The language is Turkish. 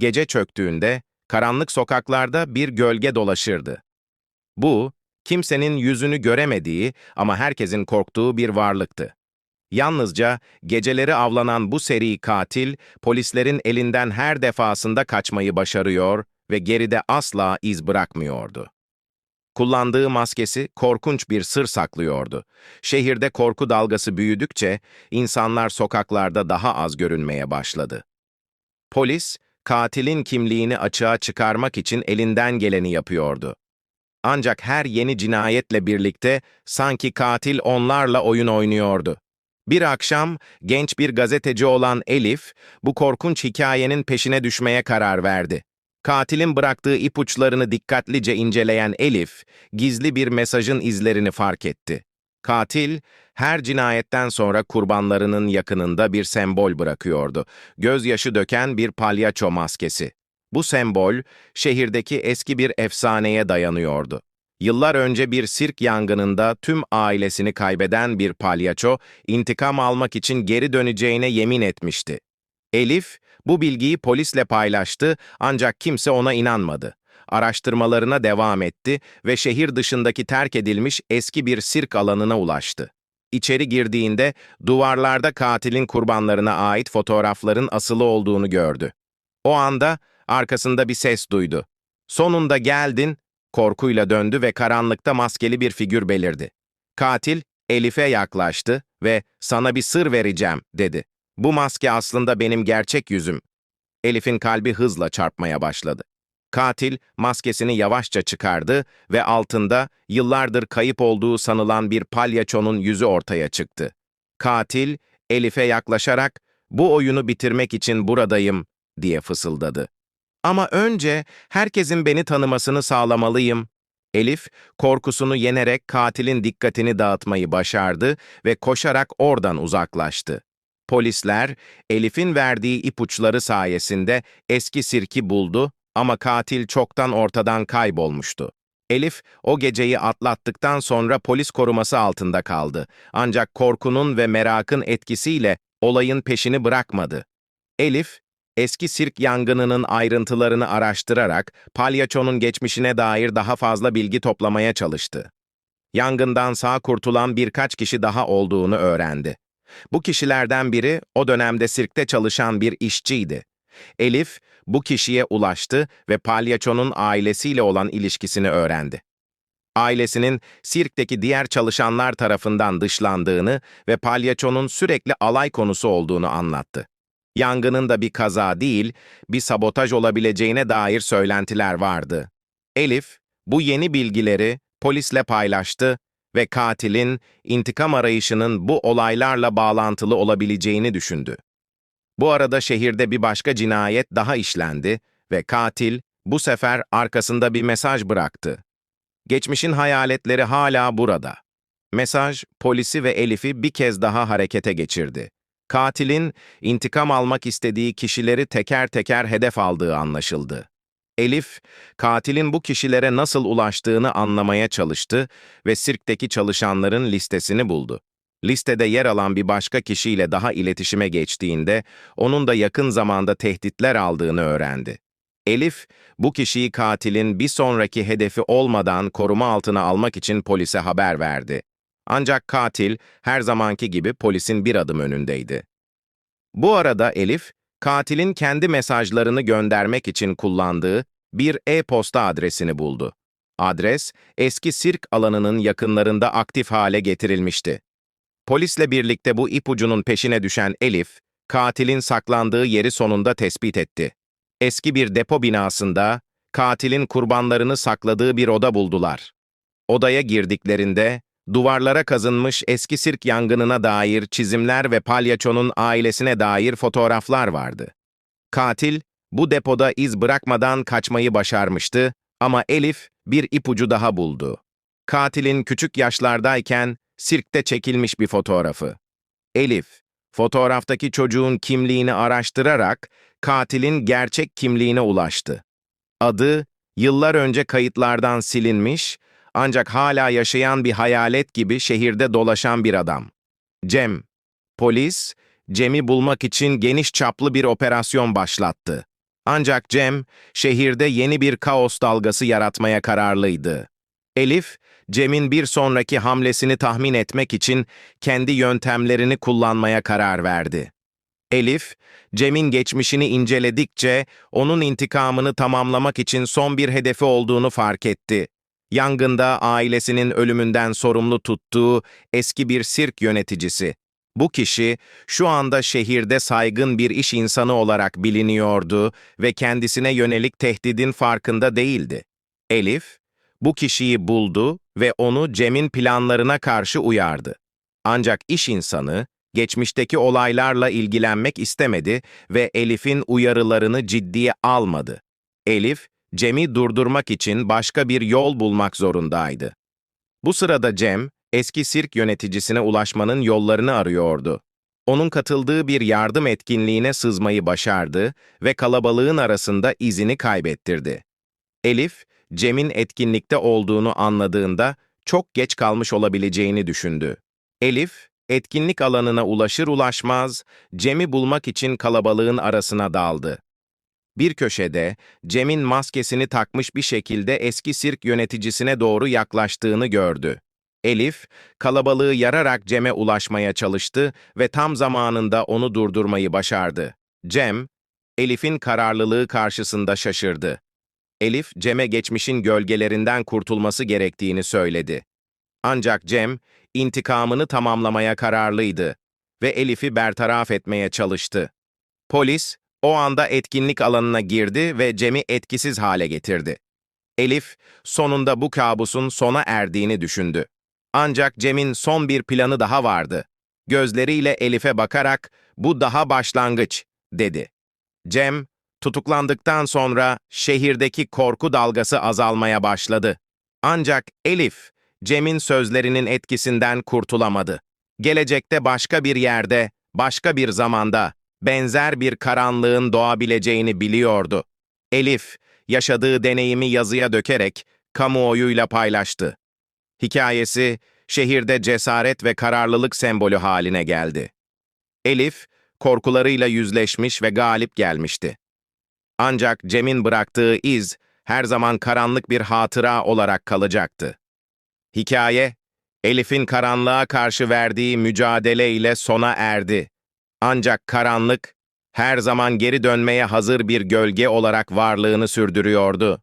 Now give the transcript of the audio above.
Gece çöktüğünde karanlık sokaklarda bir gölge dolaşırdı. Bu, kimsenin yüzünü göremediği ama herkesin korktuğu bir varlıktı. Yalnızca geceleri avlanan bu seri katil, polislerin elinden her defasında kaçmayı başarıyor ve geride asla iz bırakmıyordu. Kullandığı maskesi korkunç bir sır saklıyordu. Şehirde korku dalgası büyüdükçe insanlar sokaklarda daha az görünmeye başladı. Polis, katilin kimliğini açığa çıkarmak için elinden geleni yapıyordu. Ancak her yeni cinayetle birlikte sanki katil onlarla oyun oynuyordu. Bir akşam genç bir gazeteci olan Elif, bu korkunç hikayenin peşine düşmeye karar verdi. Katilin bıraktığı ipuçlarını dikkatlice inceleyen Elif, gizli bir mesajın izlerini fark etti. Katil, her cinayetten sonra kurbanlarının yakınında bir sembol bırakıyordu. Gözyaşı döken bir palyaço maskesi. Bu sembol, şehirdeki eski bir efsaneye dayanıyordu. Yıllar önce bir sirk yangınında tüm ailesini kaybeden bir palyaço, intikam almak için geri döneceğine yemin etmişti. Elif, bu bilgiyi polisle paylaştı ancak kimse ona inanmadı. Araştırmalarına devam etti ve şehir dışındaki terk edilmiş eski bir sirk alanına ulaştı. İçeri girdiğinde duvarlarda katilin kurbanlarına ait fotoğrafların asılı olduğunu gördü. O anda arkasında bir ses duydu. Sonunda geldin, korkuyla döndü ve karanlıkta maskeli bir figür belirdi. Katil Elif'e yaklaştı ve sana bir sır vereceğim dedi. Bu maske aslında benim gerçek yüzüm. Elif'in kalbi hızla çarpmaya başladı. Katil maskesini yavaşça çıkardı ve altında yıllardır kayıp olduğu sanılan bir palyaçonun yüzü ortaya çıktı. Katil Elif'e yaklaşarak bu oyunu bitirmek için buradayım diye fısıldadı. Ama önce herkesin beni tanımasını sağlamalıyım. Elif, korkusunu yenerek katilin dikkatini dağıtmayı başardı ve koşarak oradan uzaklaştı. Polisler, Elif'in verdiği ipuçları sayesinde eski sirki buldu ama katil çoktan ortadan kaybolmuştu. Elif, o geceyi atlattıktan sonra polis koruması altında kaldı. Ancak korkunun ve merakın etkisiyle olayın peşini bırakmadı. Elif, eski sirk yangınının ayrıntılarını araştırarak palyaçonun geçmişine dair daha fazla bilgi toplamaya çalıştı. Yangından sağ kurtulan birkaç kişi daha olduğunu öğrendi. Bu kişilerden biri o dönemde sirkte çalışan bir işçiydi. Elif bu kişiye ulaştı ve palyaçonun ailesiyle olan ilişkisini öğrendi. Ailesinin sirkteki diğer çalışanlar tarafından dışlandığını ve palyaçonun sürekli alay konusu olduğunu anlattı. Yangının da bir kaza değil, bir sabotaj olabileceğine dair söylentiler vardı. Elif, bu yeni bilgileri polisle paylaştı ve katilin intikam arayışının bu olaylarla bağlantılı olabileceğini düşündü. Bu arada şehirde bir başka cinayet daha işlendi ve katil bu sefer arkasında bir mesaj bıraktı. Geçmişin hayaletleri hala burada. Mesaj, polisi ve Elif'i bir kez daha harekete geçirdi. Katilin intikam almak istediği kişileri teker teker hedef aldığı anlaşıldı. Elif, katilin bu kişilere nasıl ulaştığını anlamaya çalıştı ve sirkteki çalışanların listesini buldu. Listede yer alan bir başka kişiyle daha iletişime geçtiğinde onun da yakın zamanda tehditler aldığını öğrendi. Elif, bu kişiyi katilin bir sonraki hedefi olmadan koruma altına almak için polise haber verdi. Ancak katil her zamanki gibi polisin bir adım önündeydi. Bu arada Elif, katilin kendi mesajlarını göndermek için kullandığı bir e-posta adresini buldu. Adres, eski sirk alanının yakınlarında aktif hale getirilmişti. Polisle birlikte bu ipucunun peşine düşen Elif, katilin saklandığı yeri sonunda tespit etti. Eski bir depo binasında, katilin kurbanlarını sakladığı bir oda buldular. Odaya girdiklerinde, duvarlara kazınmış eski sirk yangınına dair çizimler ve palyaçonun ailesine dair fotoğraflar vardı. Katil, bu depoda iz bırakmadan kaçmayı başarmıştı ama Elif bir ipucu daha buldu. Katilin küçük yaşlardayken sirkte çekilmiş bir fotoğrafı. Elif, fotoğraftaki çocuğun kimliğini araştırarak katilin gerçek kimliğine ulaştı. Adı, yıllar önce kayıtlardan silinmiş ancak hala yaşayan bir hayalet gibi şehirde dolaşan bir adam. Cem. Polis, Cem'i bulmak için geniş çaplı bir operasyon başlattı. Ancak Cem, şehirde yeni bir kaos dalgası yaratmaya kararlıydı. Elif, Cem'in bir sonraki hamlesini tahmin etmek için kendi yöntemlerini kullanmaya karar verdi. Elif, Cem'in geçmişini inceledikçe onun intikamını tamamlamak için son bir hedefi olduğunu fark etti. Yangında ailesinin ölümünden sorumlu tuttuğu eski bir sirk yöneticisi. Bu kişi şu anda şehirde saygın bir iş insanı olarak biliniyordu ve kendisine yönelik tehdidin farkında değildi. Elif, bu kişiyi buldu ve onu Cem'in planlarına karşı uyardı. Ancak iş insanı, geçmişteki olaylarla ilgilenmek istemedi ve Elif'in uyarılarını ciddiye almadı. Elif, Cem'i durdurmak için başka bir yol bulmak zorundaydı. Bu sırada Cem, eski sirk yöneticisine ulaşmanın yollarını arıyordu. Onun katıldığı bir yardım etkinliğine sızmayı başardı ve kalabalığın arasında izini kaybettirdi. Elif, Cem'in etkinlikte olduğunu anladığında çok geç kalmış olabileceğini düşündü. Elif, etkinlik alanına ulaşır ulaşmaz Cem'i bulmak için kalabalığın arasına daldı. Bir köşede Cem'in maskesini takmış bir şekilde eski sirk yöneticisine doğru yaklaştığını gördü. Elif, kalabalığı yararak Cem'e ulaşmaya çalıştı ve tam zamanında onu durdurmayı başardı. Cem, Elif'in kararlılığı karşısında şaşırdı. Elif, Cem'e geçmişin gölgelerinden kurtulması gerektiğini söyledi. Ancak Cem, intikamını tamamlamaya kararlıydı ve Elif'i bertaraf etmeye çalıştı. Polis, o anda etkinlik alanına girdi ve Cem'i etkisiz hale getirdi. Elif, sonunda bu kabusun sona erdiğini düşündü. Ancak Cem'in son bir planı daha vardı. Gözleriyle Elif'e bakarak, bu daha başlangıç, dedi. Cem, tutuklandıktan sonra şehirdeki korku dalgası azalmaya başladı. Ancak Elif, Cem'in sözlerinin etkisinden kurtulamadı. Gelecekte başka bir yerde, başka bir zamanda benzer bir karanlığın doğabileceğini biliyordu. Elif, yaşadığı deneyimi yazıya dökerek kamuoyuyla paylaştı. Hikayesi, şehirde cesaret ve kararlılık sembolü haline geldi. Elif, korkularıyla yüzleşmiş ve galip gelmişti. Ancak Cem'in bıraktığı iz, her zaman karanlık bir hatıra olarak kalacaktı. Hikaye, Elif'in karanlığa karşı verdiği mücadele ile sona erdi. Ancak karanlık, her zaman geri dönmeye hazır bir gölge olarak varlığını sürdürüyordu.